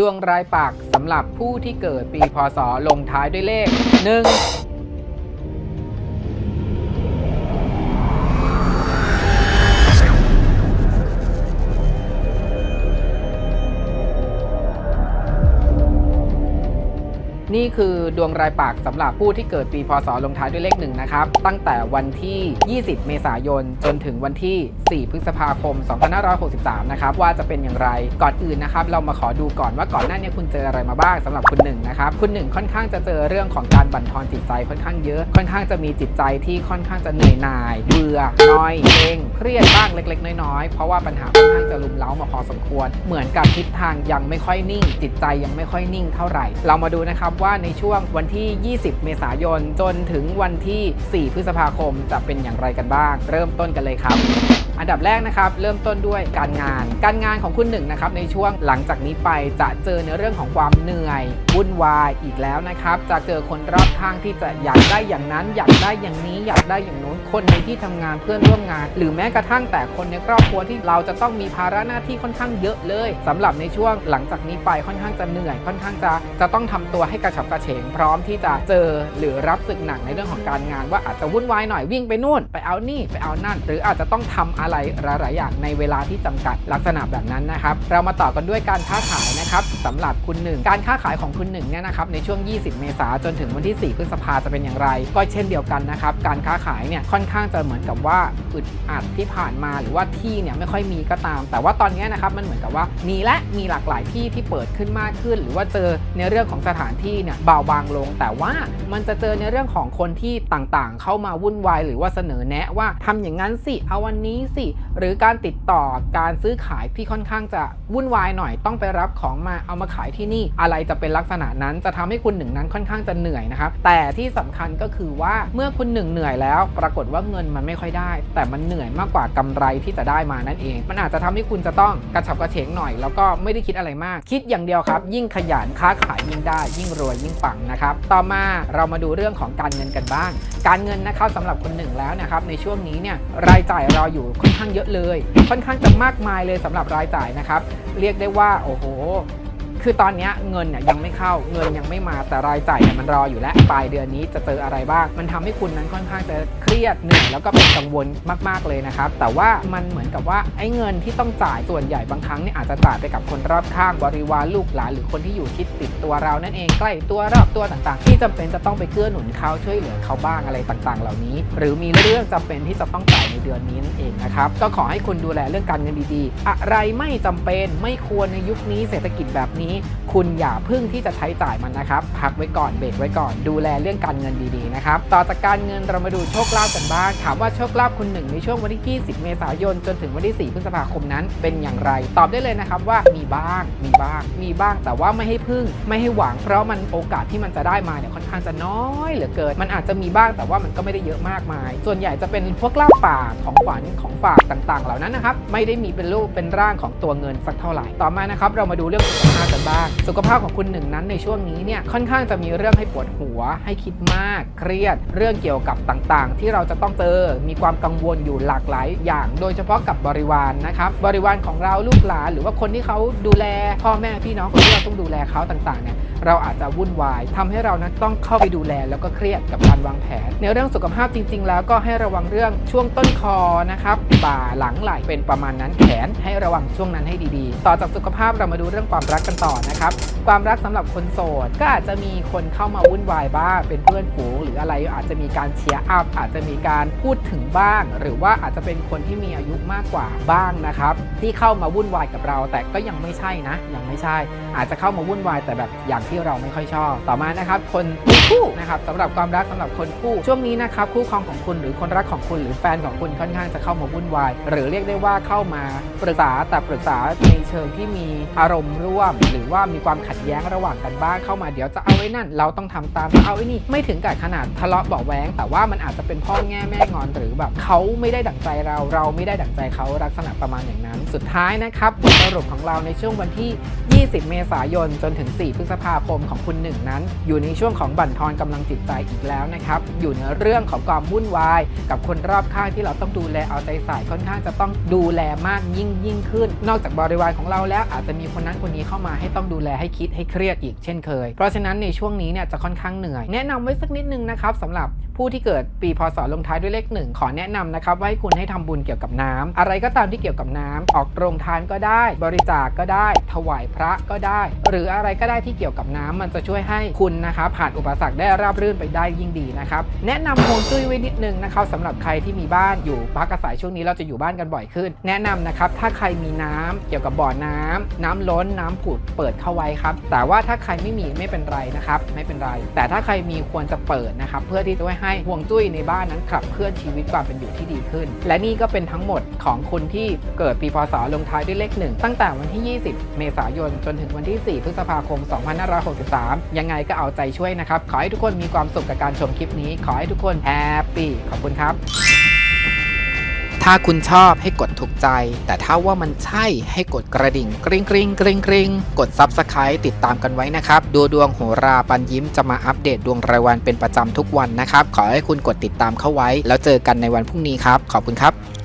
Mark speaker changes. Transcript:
Speaker 1: ดวงรายปักสำหรับผู้ที่เกิดปีพศลงท้ายด้วยเลข 1 นี่คือดวงรายปักสำหรับผู้ที่เกิดปีพศลงท้ายด้วยเลขหนึ่งนะครับ ตั้งแต่วันที่ 20 เมษายน จนถึงวันที่ 4 พฤษภาคม 2563 นะครับ ว่าจะเป็นอย่างไร ก่อนอื่นนะครับ เรามาขอดูก่อนว่าก่อนหน้านี้คุณเจออะไรมาบ้างสำหรับคุณหนึ่งนะครับ คุณหนึ่งค่อนข้างจะเจอเรื่องของการบั่นทอนจิตใจค่อนข้างเยอะ ค่อนข้างจะมีจิตใจที่ค่อนข้างจะเหนื่อยหน่าย เบื่อ น้อยเองเครียดบ้างเล็ก ๆ น้อยๆ เพราะว่าปัญหาค่อนข้าง จะลุมเล้ามาพอสมควร เหมือนกับทิศทางยังไม่ค่อยนิ่ง จิตใจยังไม่ค่อยนิ่งเท่าไหร่ เรามาดูนะครับว่าในช่วงวันที่ 20 เมษายนจนถึงวันที่ 4 พฤษภาคมจะเป็นอย่างไรกันบ้าง เริ่มต้นกันเลยครับ อันดับแรกนะครับเริ่มต้นด้วยการงาน การงานของคุณหนึ่งนะครับในช่วงหลังจากนี้ไปจะเจอในเรื่องของความเหนื่อยวุ่นวายอีกแล้วนะครับจะเจอคนรอบข้างที่จะอยากได้อย่างนั้น อยากได้อย่างนี้อยากได้อย่างนู้นคนในที่ทำงานเพื่อนร่วมงาน หรือแม้กระทั่งแต่คนในครอบครัวที่เราจะต้องมีภาระหน้าที่ค่อนข้างเยอะเลยสำหรับในช่วงหลังจากนี้ไปค่อนข้างจะเหนื่อยค่อนข้างจะจะต้องทำตัวให้กระฉับกระเฉงพร้อมที่จะเจอหรือรับศึกหนักในเรื่องของการงาน ว่าอาจจะวุ่นวายหน่อยวิ่งไปนู่น ไปเอานี่ไปเอานั่น หรืออาจจะต้องทำอะไรหลาย ๆ อย่างในเวลาที่จำกัดลักษณะแบบนั้นนะครับ เรามาต่อกันด้วยการค้าขายนะครับสำหรับคุณหนึ่งการค้าขายของคุณหนึ่งเนี่ยนะครับในช่วง 20 เมษายนจนถึงวันที่ 4 พฤษภาจะเป็นอย่างไร ก็เช่นเดียวกันนะครับ การค้าขายเนี่ยค่อนข้างจะเหมือนกับว่าอึดอัดที่ผ่านมาหรือว่าที่เนี่ยไม่ค่อยมีก็ตาม แต่ว่าตอนนี้นะครับมันเหมือนกับว่ามีและมีหลากหลายที่ที่เปิดขึ้นมากขึ้น หรือว่าเจอในเรื่องของสถานที่เนี่ยเบาบางลง แต่ว่ามันจะเจอในเรื่องของคนที่ต่างๆ เข้ามาวุ่นวายหรือว่าเสนอแนะว่าทำอย่างนั้นสิเอาวันนี้สิ หรือการติดต่อการซื้อขายที่ค่อนข้างจะวุ่นวายหน่อยต้องไปรับของมาเอามาขายที่นี่อะไรจะเป็นลักษณะนั้น จะทำให้คุณหนึ่งนั้นค่อนข้างจะเหนื่อยนะครับแต่ที่สำคัญก็คือว่าเมื่อคุณหนึ่งเหนื่อยแล้ว ปรากฏว่าเงินมันไม่ค่อยได้ แต่มันเหนื่อยมากกว่ากำไรที่จะได้มานั่นเอง มันอาจจะทำให้คุณจะต้องกระฉับกระเฉงหน่อย แล้วก็ไม่ได้คิดอะไรมาก คิดอย่างเดียวครับ ยิ่งขยันค้าขายยิ่งได้ ยิ่งรวยยิ่งปังนะครับต่อมาเรามาดูเรื่องของการเงินกันบ้าง การเงินนะครับสำหรับคนหนึ่งแล้วนะครับในช่วงนี้เนี่ยรายจ่ายรออยู่ค่อนข้างเยอะเลย ค่อนข้างจะมากมายเลยสำหรับรายจ่ายนะครับ เรียกได้ว่าโอ้โห คือตอนนี้เงินเนี่ยยังไม่เข้าเงินยังไม่มาแต่รายจ่ายเนี่ยมันรออยู่แล้วปลายเดือนนี้จะเจออะไรบ้าง มันทำให้คุณนั้นค่อนข้างจะเครียดเหนื่อยแล้วก็เป็นกังวลมาก ๆเลยนะครับ แต่ว่ามันเหมือนกับว่าไอ้เงินที่ต้องจ่ายส่วนใหญ่บางครั้งเนี่ยอาจจะจ่ายไปกับคนรอบข้างบริวารลูกหลานหรือคนที่อยู่คิดติดตัวเรานั่นเองใกล้ตัวรอบตัวต่างๆ ที่จำเป็นจะต้องไปเกื้อหนุนเขาช่วยเหลือเขาบ้างอะไรต่างๆ เหล่านี้ หรือมีเรื่องจำเป็นที่จะต้องจ่ายในเดือนนี้นั่นเองนะครับก็ขอให้คุณดูแลเรื่องการเงินดีๆ อะไรไม่จำเป็นไม่ควรในยุคนี้เศรษฐกิจแบบนี้คุณอย่าพึ่งที่จะใช้จ่ายมันนะครับ พักไว้ก่อนเบรกไว้ก่อน ดูแลเรื่องการเงินดีๆนะครับ ต่อจากการเงินเรามาดูโชคลาภกันบ้าง ถามว่าโชคลาภคุณหนึ่งในช่วงวันที่ 20 เมษายน จนถึงวันที่ 4 พฤษภาคมนั้น เป็นอย่างไร ตอบได้เลยนะครับว่ามีบ้าง มีบ้าง มีบ้าง แต่ว่าไม่ให้พึ่ง ไม่ให้หวัง เพราะมันโอกาสที่มันจะได้มาเนี่ยค่อนข้างจะน้อยเหลือเกิน มันอาจจะมีบ้างแต่ว่ามันก็ไม่ได้เยอะมากมาย ส่วนใหญ่จะเป็นพวกลาบป่ากของขวัญของฝากต่างๆ เหล่านั้นนะครับ ไม่ได้มีเป็นรูปเป็นร่างของตัวเงินสักเท่าไหร่ ต่อมานะครับเรามาดูเรื่องสุขภาพกันบ้าง สุขภาพของคุณหนึ่งนั้นในช่วงนี้เนี่ยค่อนข้างจะมีเรื่องให้ปวดหัว ให้คิดมาก เครียด เรื่องเกี่ยวกับต่างๆ ที่เราจะต้องเจอมีความกังวลอยู่หลากหลายอย่าง โดยเฉพาะกับบริวารนะครับบริวารของเราลูกหลาน หรือว่าคนที่เขาดูแล พ่อแม่พี่น้องคนที่เราต้องดูแลเขาต่างๆเนี่ยเราอาจจะวุ่นวายทำให้เรานั้นต้องเข้าไปดูแลแล้วก็เครียดกับการวางแผน ในเรื่องสุขภาพจริง ๆ แล้วก็ให้ระวังเรื่องช่วงต้นคอนะครับบ่าหลังไหล่เป็นประมาณนั้นแขนให้ระวังช่วงนั้นให้ดีๆ ต่อจากสุขภาพเรามาดูเรื่องความรักกันต่อนะครับ ความรักสำหรับคนโสดก็อาจจะมีคนเข้ามาวุ่นวายบ้างเป็นเพื่อนฝูงหรืออะไรอาจจะมีการเชียร์อัพอาจจะมีการพูดถึงบ้าง หรือว่าอาจจะเป็นคนที่มีอายุมากกว่าบ้างนะครับที่เข้ามาวุ่นวายกับเรา แต่ก็ยังไม่ใช่นะ ยังไม่ใช่ อาจจะเข้ามาวุ่นวายแต่แบบอย่างที่เราไม่ค่อยชอบ ต่อมานะครับ คนคู่นะครับสำหรับความรักสำหรับคนคู่ ช่วงนี้นะครับคู่ครองของคุณหรือคนรักของคุณหรือแฟนของคุณค่อนข้างจะเข้ามาวุ่นวาย หรือเรียกได้ว่าเข้ามาปรึกษาแต่ปรึกษาในเชิงที่มีอารมณ์ร่วมหรือว่ามีความขัดแย้งระหว่างกันบ้างเข้ามาเดี๋ยวจะเอาไว้นั่น เราต้องทำตามจะเอาไอ้นี่ไม่ถึงกับขนาดทะเลาะเบาะแวงแต่ว่ามันอาจจะเป็นพ่อแง่แม่งอนหรือแบบเขาไม่ได้ดั่งใจเราเราไม่ได้ดั่งใจเขาลักษณะประมาณอย่างนั้น สุดท้ายนะครับบทสรุปของเราในช่วงวันที่ 20 เมษายนจนถึง 4 พฤษภาคมของคุณหนึ่งนั้น อยู่ในช่วงของบั่นทอนกำลังจิตใจอีกแล้วนะครับ อยู่ในเรื่องของความวุ่นวาย กับคนรอบข้างที่เราต้องดูแลเอาใจใส่ค่อนข้างจะต้องดูแลมากยิ่งยิ่งขึ้น นอกจากบริวารของเราแล้วอาจจะมีคนนั้นคนนี้เข้ามาให้ต้องดูแลให้คิดให้เครียดอีกเช่นเคย เพราะฉะนั้นในช่วงนี้เนี่ยจะค่อนข้างเหนื่อย แนะนำไว้สักนิดนึงนะครับสำหรับผู้ที่เกิดปีพศลงท้ายด้วยเลขหนึ่งขอแนะนำนะครับว่าให้คุณให้ทำบุญเกี่ยวกับน้ำอะไรก็ตามที่เกี่ยวกับน้ำออกโรงทานก็ได้ บริจาคก็ได้ ถวายพระก็ได้ หรืออะไรก็ได้ที่เกี่ยวกับน้ำมันจะช่วยให้คุณนะครับผ่านอุปสรรคได้ราบรื่นไปได้ยิ่งดีนะครับแนะนำฮวงจุ้ยไว้นิดนึงนะครับสำหรับใครที่มีบ้านอยู่พักอาศัยช่วงนี้เราจะอยู่บ้านกันบ่อยขึ้น แนะนำนะครับถ้าใครมีน้ำเกี่ยวกับบ่อน้ำน้ำล้นน้ำผุดเปิดเข้าไว้ครับแต่ว่าถ้าใครไม่มีไม่เป็นไรนะครับไม่เป็นไร แต่ถ้าใครมีควรจะเปิดนะครับเพื่อที่จะไว้ให้ห่วงจุ้ยในบ้านนั้นขับเคลื่อนชีวิตความเป็นอยู่ที่ดีขึ้น และนี่ก็เป็นทั้งหมดของคนที่เกิดปีพศลงท้ายด้วยเลขหนึ่งตั้งแต่วันที่ 20 เมษายนจนถึงวันที่ 4 พฤษภาคม 2563 ยังไงก็เอาใจช่วยนะครับ ขอให้ทุกคนมีความสุขกับการชมคลิปนี้ ขอให้ทุกคนแฮปปี้ ขอบคุณครับถ้าคุณชอบให้กดถูกใจ แต่ถ้าว่ามันใช่ให้กดกระดิ่ง กริ๊งกริ๊งกริ๊งกริ๊งกด Subscribe ติดตามกันไว้นะครับ ดูดวงโหราปันยิ้มจะมาอัปเดตดวงรายวันเป็นประจำทุกวันนะครับ ขอให้คุณกดติดตามเข้าไว้ แล้วเจอกันในวันพรุ่งนี้ครับ ขอบคุณครับ